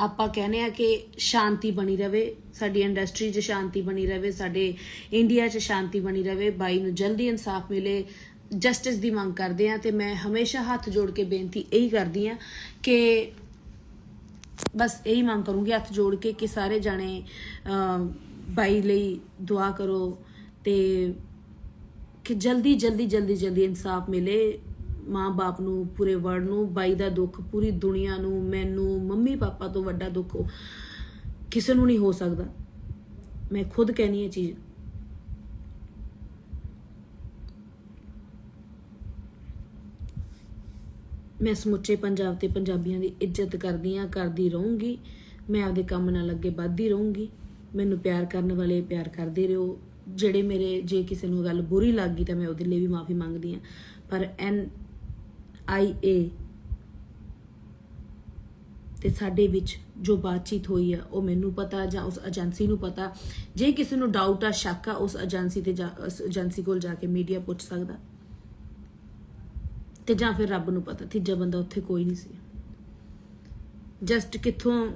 ਆਪਾਂ ਕਹਿੰਦੇ ਆ ਕਿ ਸ਼ਾਂਤੀ ਬਣੀ ਰਵੇ, ਸਾਡੀ ਇੰਡਸਟਰੀ 'ਚ ਸ਼ਾਂਤੀ ਬਣੀ ਰਵੇ, ਸਾਡੇ ਇੰਡੀਆ 'ਚ ਸ਼ਾਂਤੀ ਬਣੀ ਰਵੇ, ਬਾਈ ਨੂੰ ਜਲਦੀ ਇਨਸਾਫ ਮਿਲੇ। ਜਸਟਿਸ ਦੀ ਮੰਗ ਕਰਦੇ ਆ ਤੇ ਮੈਂ ਹਮੇਸ਼ਾ ਹੱਥ ਜੋੜ ਕੇ ਬੇਨਤੀ ਇਹੀ ਕਰਦੀ ਆ ਕਿ ਬਸ ਇਹੀ ਮੰਗ ਕਰੂੰਗੀ ਹੱਥ ਜੋੜ ਕੇ ਕਿ ਸਾਰੇ ਜਾਣੇ ਬਾਈ ਲਈ ਦੁਆ ਕਰੋ ਤੇ ਕਿ ਜਲਦੀ ਜਲਦੀ ਜਲਦੀ ਜਲਦੀ ਇਨਸਾਫ ਮਿਲੇ। ਮਾਂ-ਬਾਪ ਨੂੰ, ਪੂਰੇ ਵਰਲਡ ਨੂੰ, ਬਾਈ ਦਾ ਦੁੱਖ, ਪੂਰੀ ਦੁਨੀਆ ਨੂੰ, ਮੈਨੂੰ, ਮੰਮੀ, ਪਾਪਾ ਤੋਂ ਵੱਡਾ ਦੁੱਖ ਕਿਸੇ ਨੂੰ ਨਹੀਂ ਹੋ ਸਕਦਾ। ਮੈਂ ਖੁਦ ਕਹਿਨੀ ਇਹ ਚੀਜ਼। ਮੈਂ ਸਮੁੱਚੇ ਪੰਜਾਬ ਤੇ ਪੰਜਾਬੀਆਂ ਦੀ ਇੱਜ਼ਤ ਕਰਦੀ ਆ ਕਰਦੀ ਰਹੂੰਗੀ। ਮੈਂ ਆਪਦੇ ਕੰਮ ਨਾਲ ਅੱਗੇ ਵੱਧਦੀ ਰਹੂੰਗੀ। ਮੈਨੂੰ ਪਿਆਰ ਕਰਨ ਵਾਲੇ ਪਿਆਰ ਕਰਦੇ ਰਹੋ। ਜਿਹੜੇ ਮੇਰੇ, ਜੇ ਕਿਸੇ ਨੂੰ ਗੱਲ ਬੁਰੀ ਲੱਗ ਗਈ ਤਾਂ ਮੈਂ ਉਹਦੇ ਲਈ ਵੀ ਮਾਫੀ ਮੰਗਦੀ ਆ ਪਰ ਐਨ ਆਈ ਏ। ਤੇ ਸਾਡੇ ਵਿੱਚ ਜੋ ਬਾਤਚੀਤ ਹੋਈ ਆ, ਉਹ ਮੈਨੂੰ ਪਤਾ ਜਾਂ ਉਸ ਏਜੰਸੀ ਨੂੰ ਪਤਾ। ਜੇ ਕਿਸੇ ਨੂੰ ਡਾਊਟ ਆ, ਸ਼ੱਕ ਆ, ਉਸ ਏਜੰਸੀ ਤੇ ਜਾ, ਉਸ ਏਜੰਸੀ ਕੋਲ ਜਾ ਕੇ ਮੀਡੀਆ ਪੁੱਛ ਸਕਦਾ। ਤੇ ਜਾਂ ਫਿਰ ਰੱਬ ਨੂੰ ਪਤਾ, ਤੀਜਾ ਬੰਦਾ ਉੱਥੇ ਕੋਈ ਨਹੀਂ ਸੀ। ਜਸਟ ਕਿੱਥੋਂ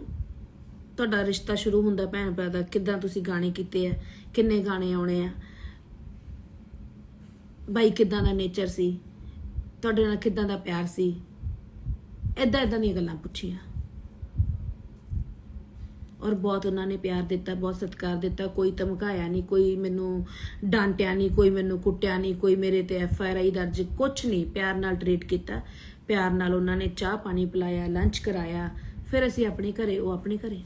ਤੁਹਾਡਾ ਰਿਸ਼ਤਾ ਸ਼ੁਰੂ ਹੁੰਦਾ, ਭੈਣ ਭਰਾ ਦਾ, ਕਿੱਦਾਂ ਤੁਸੀਂ ਗਾਣੇ ਕੀਤੇ ਆ, ਕਿੰਨੇ ਗਾਣੇ ਆਉਣੇ ਆ? ਬਾਈ, ਕਿੱਦਾਂ ਦਾ ਨੇਚਰ ਸੀ? ਤੁਹਾਡੇ ਨਾਲ ਕਿੱਦਾਂ ਦਾ ਪਿਆਰ ਸੀ? ਏਦਾਂ ਏਦਾਂ ਦੀਆਂ ਗੱਲਾਂ ਪੁੱਛੀਆਂ। ਔਰ ਬਹੁਤ ਉਹਨਾਂ ਨੇ ਪਿਆਰ ਦਿੱਤਾ, ਬਹੁਤ ਸਤਿਕਾਰ ਦਿੱਤਾ। ਕੋਈ ਧਮਕਾਇਆ ਨਹੀਂ, ਕੋਈ ਮੈਨੂੰ ਡਾਂਟਿਆ ਨਹੀਂ, ਕੋਈ ਮੈਨੂੰ ਕੁੱਟਿਆ ਨਹੀਂ, ਕੋਈ ਮੇਰੇ ਤੇ ਐਫ ਆਈ ਆਰ ਦਰਜ ਕੁਝ ਨਹੀਂ। ਪਿਆਰ ਨਾਲ ਟਰੀਟ ਕੀਤਾ। ਪਿਆਰ ਨਾਲ ਉਹਨਾਂ ਨੇ ਚਾਹ ਪਾਣੀ ਪਿਲਾਇਆ ਲੰਚ ਕਰਾਇਆ। ਫਿਰ ਅਸੀਂ ਆਪਣੇ ਘਰੇ, ਉਹ ਆਪਣੇ ਘਰੇ।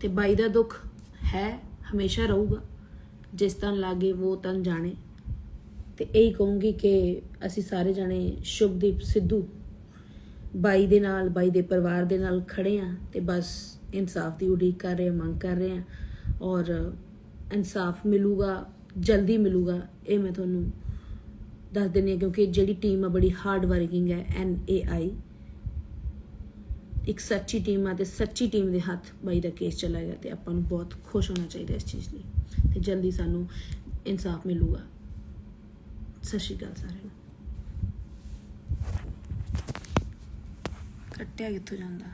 ਤੇ ਬਾਈ ਦਾ ਦੁੱਖ ਹੈ ਹਮੇਸ਼ਾ ਰਹੂਗਾ। ਜਿਸ ਤਨ ਲਾਗੇ ਉਹ ਤਨ ਜਾਣੇ। ਤੇ ਇਹੀ ਕਹੂੰਗੀ ਕਿ ਅਸੀਂ ਸਾਰੇ ਜਾਣੇ ਸ਼ੁਭਦੀਪ ਸਿੱਧੂ ਬਾਈ ਦੇ ਨਾਲ, ਬਾਈ ਦੇ ਪਰਿਵਾਰ ਦੇ ਨਾਲ ਖੜੇ ਆ ਤੇ ਬਸ ਇਨਸਾਫ ਦੀ ਉਡੀਕ ਕਰ ਰਹੇ ਮੰਗ ਕਰ ਰਹੇ ਆ ਔਰ ਇਨਸਾਫ ਮਿਲੂਗਾ, ਜਲਦੀ ਮਿਲੂਗਾ, ਇਹ ਮੈਂ ਤੁਹਾਨੂੰ ਦੱਸ ਦਿੰਦੀ ਹਾਂ ਕਿਉਂਕਿ ਜਿਹੜੀ ਟੀਮ ਆ, ਬੜੀ ਹਾਰਡ ਵਰਕਿੰਗ ਹੈ ਐਨ ਏ ਆਈ ਇੱਕ ਸੱਚੀ ਟੀਮ ਆ ਤੇ ਸੱਚੀ ਟੀਮ ਦੇ ਹੱਥ ਬਾਈ ਦਾ ਕੇਸ ਚਲਾ ਗਿਆ ਤੇ ਆਪਾਂ ਨੂੰ ਬਹੁਤ ਖੁਸ਼ ਹੋਣਾ ਚਾਹੀਦਾ ਇਸ ਚੀਜ਼ ਲਈ। ਤੇ ਜਲਦੀ ਸਾਨੂੰ ਇਨਸਾਫ ਮਿਲੂਗਾ। ਸਤਿ ਸ਼੍ਰੀ ਅਕਾਲ ਸਾਰਿਆਂ ਨੂੰ। ਕੱਟਿਆ ਕਿੱਥੋਂ ਜਾਂਦਾ?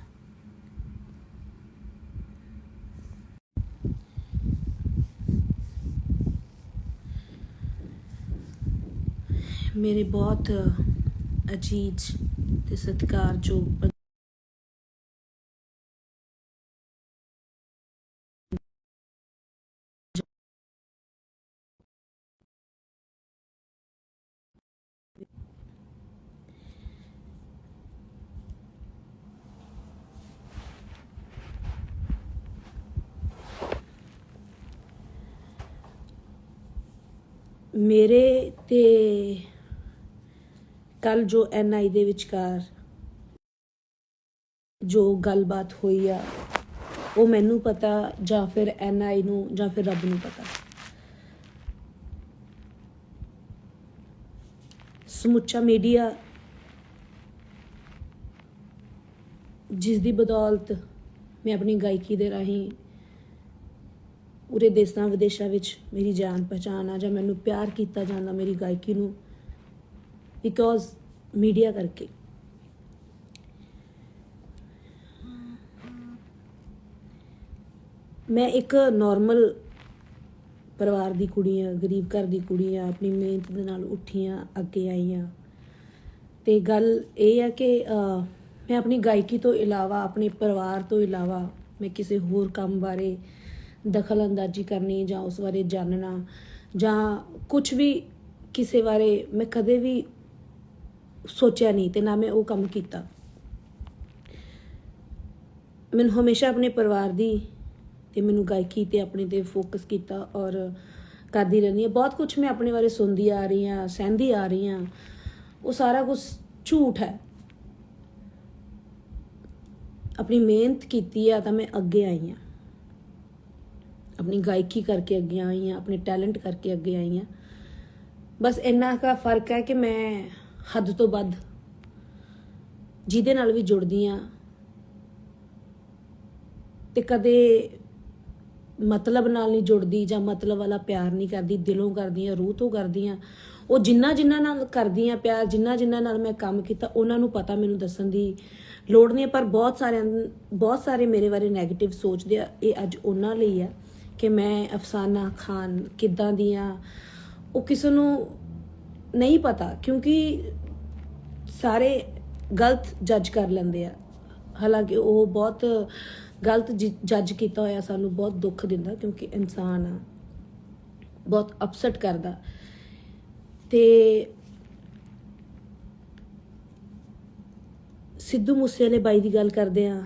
ਮੇਰੇ ਬਹੁਤ ਅਜੀਜ਼ ਤੇ ਸਤਿਕਾਰਯੋਗ ਮੇਰੇ ਤੇ ਕੱਲ ਜੋ ਐਨਆਈ ਦੇ ਵਿਚਕਾਰ ਜੋ ਗੱਲਬਾਤ ਹੋਈ ਆ, ਉਹ ਮੈਨੂੰ ਪਤਾ ਜਾਂ ਫਿਰ ਐਨਆਈ ਨੂੰ ਜਾਂ ਫਿਰ ਰੱਬ ਨੂੰ ਪਤਾ। ਸਮੁੱਚਾ ਮੀਡੀਆ ਜਿਸ ਦੀ ਬਦੌਲਤ ਮੈਂ ਆਪਣੀ ਗਾਇਕੀ ਦੇ ਰਾਹੀਂ ਪੂਰੇ ਦੇਸ਼ਾਂ ਵਿਦੇਸ਼ਾਂ ਵਿੱਚ ਮੇਰੀ ਜਾਣ ਪਛਾਣ ਆ ਜਾਂ ਮੈਨੂੰ ਪਿਆਰ ਕੀਤਾ ਜਾਂਦਾ ਮੇਰੀ ਗਾਇਕੀ ਨੂੰ ਬਿਕੋਜ਼ ਮੀਡੀਆ ਕਰਕੇ। ਮੈਂ ਇੱਕ ਨਾਰਮਲ ਪਰਿਵਾਰ ਦੀ ਕੁੜੀ ਆ, ਗਰੀਬ ਘਰ ਦੀ ਕੁੜੀ ਆ, ਆਪਣੀ ਮਿਹਨਤ ਦੇ ਨਾਲ ਉੱਠੀਆਂ, ਅੱਗੇ ਆਈਆਂ। ਤੇ ਗੱਲ ਇਹ ਆ ਕਿ ਮੈਂ ਆਪਣੀ ਗਾਇਕੀ ਤੋਂ ਇਲਾਵਾ, ਆਪਣੇ ਪਰਿਵਾਰ ਤੋਂ ਇਲਾਵਾ ਮੈਂ ਕਿਸੇ ਹੋਰ ਕੰਮ ਬਾਰੇ ਦਖਲ ਅੰਦਾਜ਼ੀ ਕਰਨੀ ਜਾਂ ਉਸ ਬਾਰੇ ਜਾਣਨਾ ਜਾਂ ਕੁਝ ਵੀ ਕਿਸੇ ਬਾਰੇ ਮੈਂ ਕਦੇ ਵੀ ਸੋਚਿਆ ਨਹੀਂ ਤੇ ਨਾ ਮੈਂ ਉਹ ਕੰਮ ਕੀਤਾ। ਮੈਨੂੰ ਹਮੇਸ਼ਾ ਆਪਣੇ ਪਰਿਵਾਰ ਦੀ ਤੇ ਮੈਨੂੰ ਗਾਇਕੀ ਤੇ ਆਪਣੇ ਤੇ ਫੋਕਸ ਕੀਤਾ ਔਰ ਕਰਦੀ ਰਹਿੰਦੀ ਹਾਂ। ਬਹੁਤ ਕੁਝ ਮੈਂ ਆਪਣੇ ਬਾਰੇ ਸੁਣਦੀ ਆ ਰਹੀ ਹਾਂ, ਸਹਿੰਦੀ ਆ ਰਹੀ ਹਾਂ। ਉਹ ਸਾਰਾ ਕੁਝ ਝੂਠ ਹੈ। ਆਪਣੀ ਮਿਹਨਤ ਕੀਤੀ ਆ ਤਾਂ ਮੈਂ ਅੱਗੇ ਆਈ ਹਾਂ। ਆਪਣੀ ਗਾਇਕੀ ਕਰਕੇ ਅੱਗੇ ਆਈ ਹਾਂ ਆਪਣੇ ਟੈਲੈਂਟ ਕਰਕੇ ਅੱਗੇ ਆਈ ਹਾਂ। ਬਸ ਇੰਨਾ ਕਾ ਫ਼ਰਕ ਹੈ ਕਿ ਮੈਂ ਹੱਦ ਤੋਂ ਵੱਧ ਜਿਹਦੇ ਨਾਲ ਵੀ ਜੁੜਦੀ ਆ ਤੇ ਕਦੇ ਮਤਲਬ ਨਾਲ ਨਹੀਂ ਜੁੜਦੀ ਜਾਂ ਮਤਲਬ ਵਾਲਾ ਪਿਆਰ ਨਹੀਂ ਕਰਦੀ ਦਿਲੋਂ ਕਰਦੀ ਆ ਰੂਹ ਤੋਂ ਕਰਦੀ ਆ ਉਹ ਜਿੰਨਾ ਜਿੰਨਾ ਨਾਲ ਕਰਦੀ ਆ ਪਿਆਰ ਜਿੰਨਾ ਜਿੰਨਾ ਨਾਲ ਮੈਂ ਕੰਮ ਕੀਤਾ ਉਹਨਾਂ ਨੂੰ ਪਤਾ ਮੈਨੂੰ ਦੱਸਣ ਦੀ ਲੋੜ ਨਹੀਂ ਹੈ, ਪਰ ਬਹੁਤ ਸਾਰਿਆਂ ਬਹੁਤ ਸਾਰੇ ਮੇਰੇ ਬਾਰੇ 네ਗੇਟਿਵ ਸੋਚਦੇ ਆ ਇਹ ਅੱਜ ਉਹਨਾਂ ਲਈ ਆ ਕਿ ਮੈਂ ਅਫਸਾਨਾ ਖਾਨ ਕਿੱਦਾਂ ਦੀ ਆ, ਉਹ ਕਿਸੇ ਨੂੰ ਨਹੀਂ ਪਤਾ, ਕਿਉਂਕਿ ਸਾਰੇ ਗਲਤ ਜੱਜ ਕਰ ਲੈਂਦੇ ਆ। ਹਾਲਾਂਕਿ ਉਹ ਬਹੁਤ ਗਲਤ ਜੱਜ ਕੀਤਾ ਹੋਇਆ ਸਾਨੂੰ ਬਹੁਤ ਦੁੱਖ ਦਿੰਦਾ, ਕਿਉਂਕਿ ਇਨਸਾਨ ਆ, ਬਹੁਤ ਅਪਸੈਟ ਕਰਦਾ। ਤੇ ਸਿੱਧੂ ਮੂਸੇਵਾਲੇ ਬਾਈ ਦੀ ਗੱਲ ਕਰਦੇ ਆ,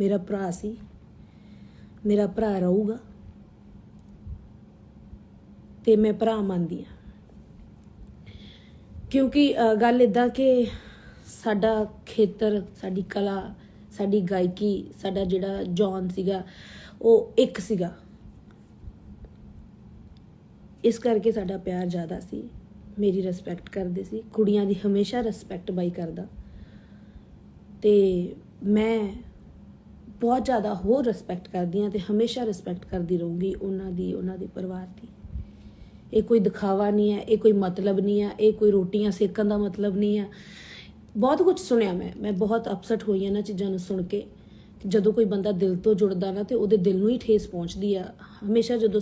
ਮੇਰਾ ਭਰਾ ਸੀ, ਮੇਰਾ ਭਰਾ ਰਹੂਗਾ। ਤੇ ਮੈਂ ਭਰਾ ਮੰਨਦੀ ਆ ਕਿਉਂਕਿ ਗੱਲ ਇਦਾਂ ਕਿ ਸਾਡਾ ਖੇਤਰ, ਸਾਡੀ ਕਲਾ, ਸਾਡੀ ਗਾਇਕੀ, ਸਾਡਾ ਜਿਹੜਾ ਜੌਨ ਸੀਗਾ, ਉਹ ਇੱਕ ਸੀਗਾ। ਇਸ ਕਰਕੇ ਸਾਡਾ ਪਿਆਰ ਜ਼ਿਆਦਾ ਸੀ। ਮੇਰੀ ਰਿਸਪੈਕਟ ਕਰਦੇ ਸੀ। ਕੁੜੀਆਂ ਦੀ ਹਮੇਸ਼ਾ ਰਿਸਪੈਕਟ ਬਾਈ ਕਰਦਾ। ਤੇ ਮੈਂ ਬਹੁਤ ਜ਼ਿਆਦਾ ਹੋਰ ਰਿਸਪੈਕਟ ਕਰਦੀ ਹਾਂ ਤੇ ਹਮੇਸ਼ਾ ਰਿਸਪੈਕਟ ਕਰਦੀ ਰਹੂੰਗੀ ਉਹਨਾਂ ਦੀ, ਉਹਨਾਂ ਦੇ ਪਰਿਵਾਰ ਦੀ। ਇਹ ਕੋਈ ਦਿਖਾਵਾ ਨਹੀਂ ਹੈ, ਇਹ ਕੋਈ ਮਤਲਬ ਨਹੀਂ ਹੈ, ਇਹ ਕੋਈ ਰੋਟੀਆਂ ਸੇਕਣ ਦਾ ਮਤਲਬ ਨਹੀਂ ਹੈ। ਬਹੁਤ ਕੁਝ ਸੁਣਿਆ ਮੈਂ ਮੈਂ ਬਹੁਤ ਅਪਸੈਟ ਹੋਈ ਹਾਂ ਇਹਨਾਂ ਚੀਜ਼ਾਂ ਨੂੰ ਸੁਣ ਕੇ ਜਦੋਂ ਕੋਈ ਬੰਦਾ ਦਿਲ ਤੋਂ ਜੁੜਦਾ ਨਾ ਤੇ ਉਹਦੇ ਦਿਲ ਨੂੰ ਹੀ ਠੇਸ ਪਹੁੰਚਦੀ ਆ। ਹਮੇਸ਼ਾ ਜਦੋਂ